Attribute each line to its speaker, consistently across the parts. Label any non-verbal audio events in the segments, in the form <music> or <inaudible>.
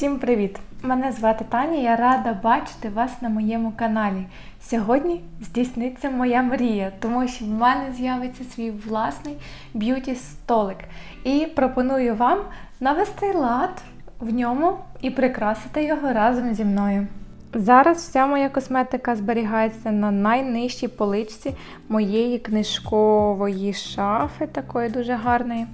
Speaker 1: Всім привіт! Мене звати Таня. Я рада бачити вас на моєму каналі. Сьогодні здійсниться моя мрія, тому що в мене з'явиться свій власний б'юті столик. І пропоную вам навести лад в ньому і прикрасити його разом зі мною. Зараз вся моя косметика зберігається на найнижчій поличці моєї книжкової шафи, такої дуже гарної.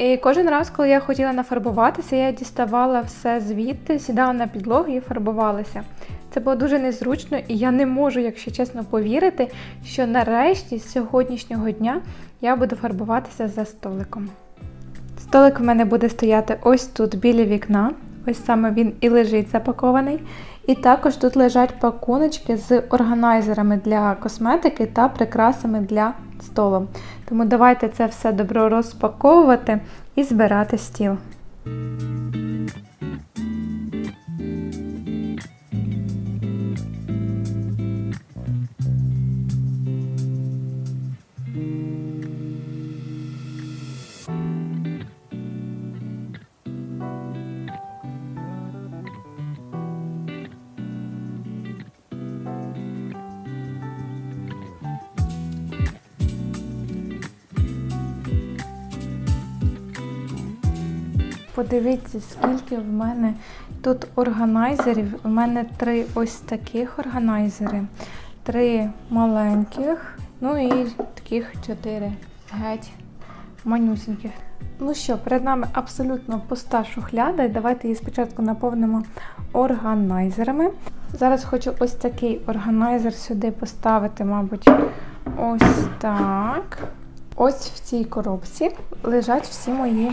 Speaker 1: І кожен раз, коли я хотіла нафарбуватися, я діставала все звідти, сідала на підлогу і фарбувалася. Це було дуже незручно, і я не можу, якщо чесно, повірити, що нарешті з сьогоднішнього дня я буду фарбуватися за столиком. Столик в мене буде стояти ось тут біля вікна. Ось саме він і лежить запакований. І також тут лежать пакуночки з органайзерами для косметики та прикрасами для столу. Тому давайте це все добро розпаковувати і збирати стіл. Подивіться, скільки в мене тут органайзерів. У мене три ось таких органайзери, три маленьких, ну і таких чотири геть манюсіньких. Ну що, перед нами абсолютно пуста шухляда, давайте її спочатку наповнимо органайзерами. Зараз хочу ось такий органайзер сюди поставити, мабуть, ось так. Ось в цій коробці лежать всі мої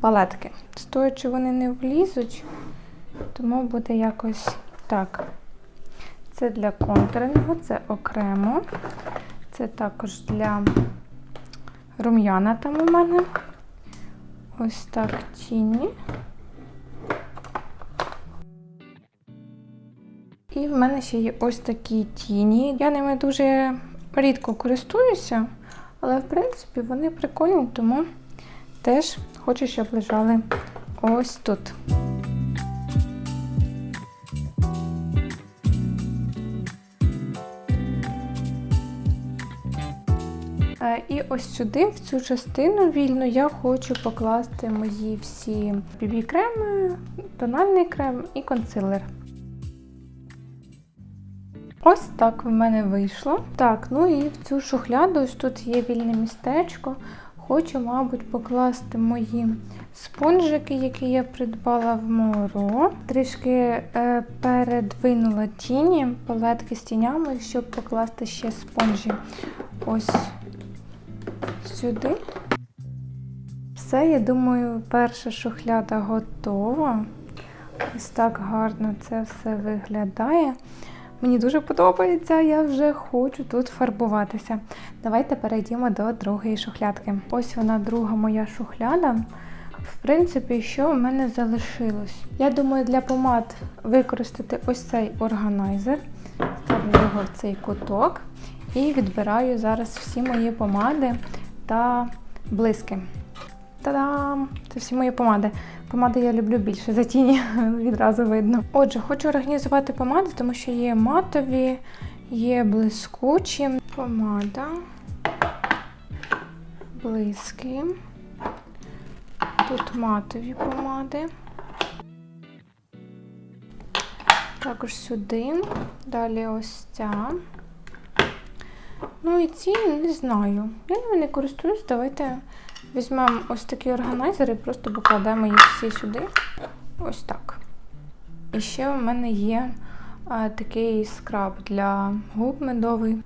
Speaker 1: палетки. Стоячи вони не влізуть, тому буде якось так. Це для контурингу, це окремо. Це також для рум'яна там у мене. Ось так тіні. І в мене ще є ось такі тіні. Я ними дуже рідко користуюся, але в принципі вони прикольні, тому теж хочу, щоб лежали ось тут. Е, І ось сюди, в цю частину вільну, я хочу покласти мої всі BB-креми, тональний крем і консилер. Ось так в мене вийшло. Так, ну і в цю шухляду, ось тут є вільне містечко. Хочу, мабуть, покласти мої спонжики, які я придбала в Моро. Трішки е, передвинула тіні, палетки з тінями, щоб покласти ще спонжі. Ось сюди. Все, я думаю, перша шухляда готова. Ось так гарно це все виглядає. Мені дуже подобається, я вже хочу тут фарбуватися. Давайте перейдемо до другої шухлядки. Ось вона, друга моя шухляда. В принципі, що в мене залишилось? Я думаю, для помад використати ось цей органайзер. Ставлю його в цей куток і відбираю зараз всі мої помади та блиски. Та-дам! Це всі мої помади. Помади я люблю більше за тіні, <laughs> відразу видно. Отже, хочу організувати помади, тому що є матові, є блискучі. Помада, блиски. Тут матові помади. Також сюди. Далі ось ця. Ну і ці не знаю. Я ними не користуюсь. Давайте візьмемо ось такі органайзери і просто покладемо їх всі сюди. Ось так. І ще у мене є а, такий скраб для губ медовий.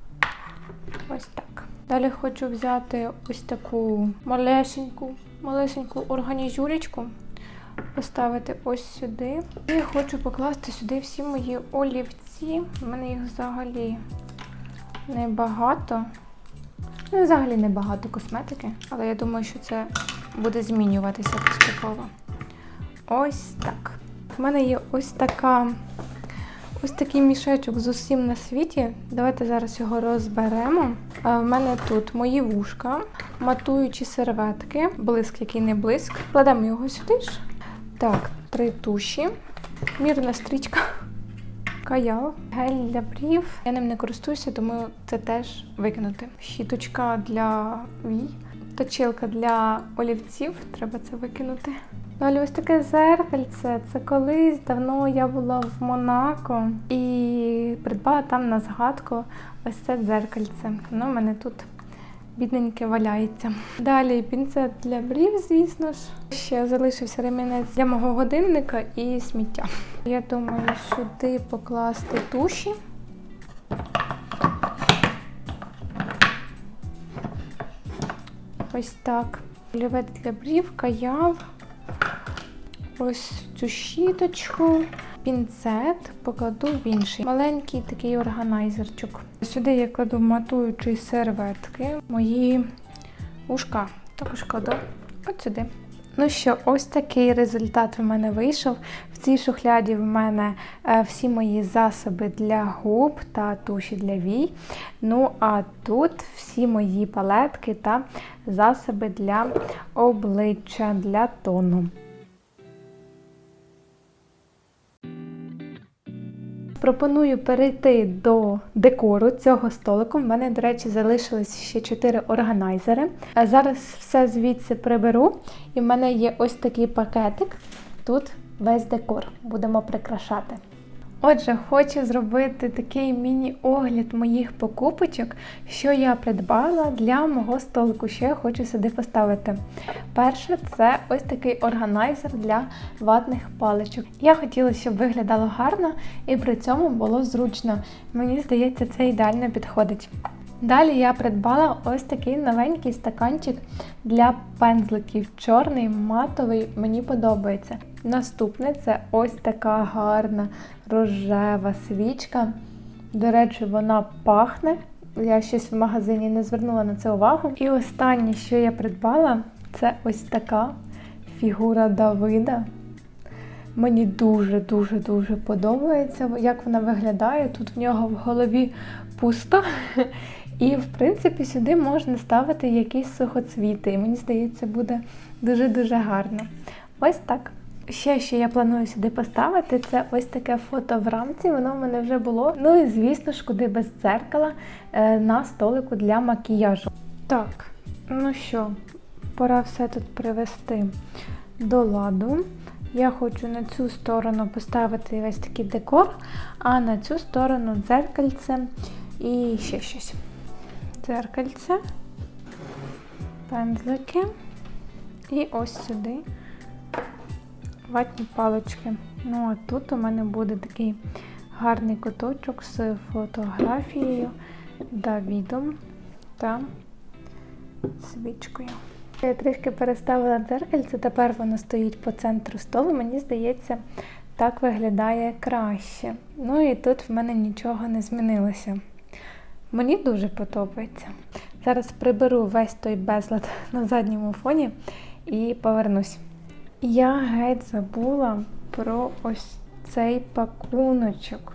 Speaker 1: Ось так. Далі хочу взяти ось таку малесеньку, малесеньку організюречку, поставити ось сюди. І хочу покласти сюди всі мої олівці. У мене їх взагалі небагато. Ну, взагалі небагато косметики, але я думаю, що це буде змінюватися поступово. Ось так. У мене є ось така. Ось такий мішечок з усім на світі. Давайте зараз його розберемо. У мене тут мої вушка, матуючі серветки, блиск, який не блиск. Кладемо його сюди ж. Так, три туші, мірна стрічка, каял, гель для брів. Я ним не користуюся, тому це теж викинути. Щіточка для вій, точилка для олівців, треба це викинути. Далі ось таке зеркальце. Це колись давно я була в Монако і придбала там на згадку ось це дзеркальце. Воно в мене тут бідненьке валяється. Далі пінцет для брів, звісно ж. Ще залишився ремінець для мого годинника і сміття. Я думаю, сюди покласти туші. Ось так. Олівець для брів, каяв. Ось цю щіточку, пінцет покладу в інший. Маленький такий органайзерчик. Сюди я кладу матуючі серветки, мої ушка. Також кладу от сюди. Ну що, ось такий результат в мене вийшов. В цій шухляді в мене е, всі мої засоби для губ та туші для вій. Ну а тут всі мої палетки та засоби для обличчя, для тону. Пропоную перейти до декору цього столику. В мене, до речі, залишились ще 4 органайзери. А Зараз все звідси приберу, і в мене є ось такий пакетик. Тут весь декор будемо прикрашати. Отже, хочу зробити такий міні-огляд моїх покупочок, що я придбала для мого столику, що я хочу сюди поставити. Перше, це ось такий органайзер для ватних паличок. Я хотіла, щоб виглядало гарно і при цьому було зручно. Мені здається, це ідеально підходить. Далі я придбала ось такий новенький стаканчик для пензликів. Чорний, матовий, мені подобається. Наступне це ось така гарна рожева свічка. До речі, вона пахне. Я щось в магазині не звернула на це увагу. І останнє, що я придбала, це ось така фігура Давида. Мені дуже-дуже дуже подобається, як вона виглядає. Тут в нього в голові пусто. І, в принципі, сюди можна ставити якісь сухоцвіти. І мені здається, буде дуже-дуже гарно. Ось так. Ще, що я планую сюди поставити, це ось таке фото в рамці. Воно в мене вже було. Ну і, звісно ж, куди без дзеркала е, на столику для макіяжу. Так, ну що, пора все тут привести до ладу. Я хочу на цю сторону поставити весь такий декор, а на цю сторону дзеркальце і ще щось. Дзеркальце, пензлики і ось сюди ватні палички. Ну, а тут у мене буде такий гарний куточок з фотографією, Давідом та свічкою. Я трішки переставила дзеркальце, тепер воно стоїть по центру столу. Мені здається, так виглядає краще. Ну і тут в мене нічого не змінилося. Мені дуже подобається. Зараз приберу весь той безлад <laughs> на задньому фоні і повернусь. Я геть забула про ось цей пакуночок.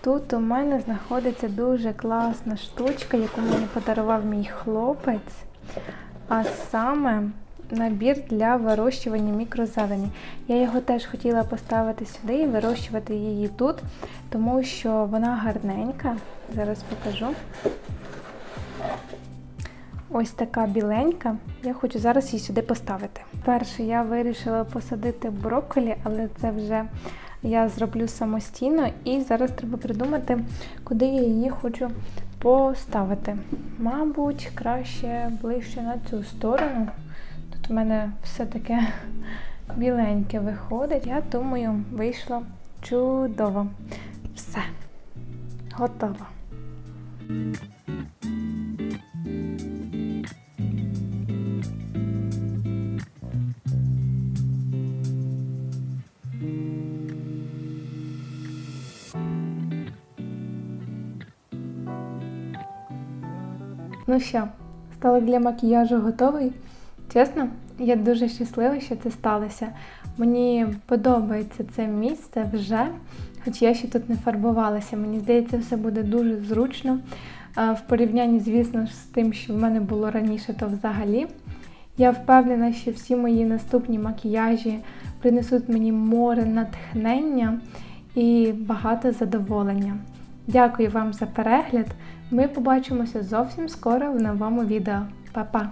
Speaker 1: Тут у мене знаходиться дуже класна штучка, яку мені подарував мій хлопець, а саме набір для вирощування мікрозелені. Я його теж хотіла поставити сюди і вирощувати її тут, тому що вона гарненька. Зараз покажу. Ось така біленька. Я хочу зараз її сюди поставити. Перше, я вирішила посадити брокколі, але це вже я зроблю самостійно, і зараз треба придумати, куди я її хочу поставити. Мабуть, краще ближче на цю сторону. Тут у мене все таке біленьке виходить. Я думаю, вийшло чудово. Все, готово. Ну що, столик для макіяжу готовий? Чесно, я дуже щаслива, що це сталося. Мені подобається це місце вже, хоч я ще тут не фарбувалася. Мені здається, все буде дуже зручно. В порівнянні, звісно ж, з тим, що в мене було раніше, то взагалі. Я впевнена, що всі мої наступні макіяжі принесуть мені море натхнення і багато задоволення. Дякую вам за перегляд. Ми побачимося зовсім скоро в новому відео. Па-па!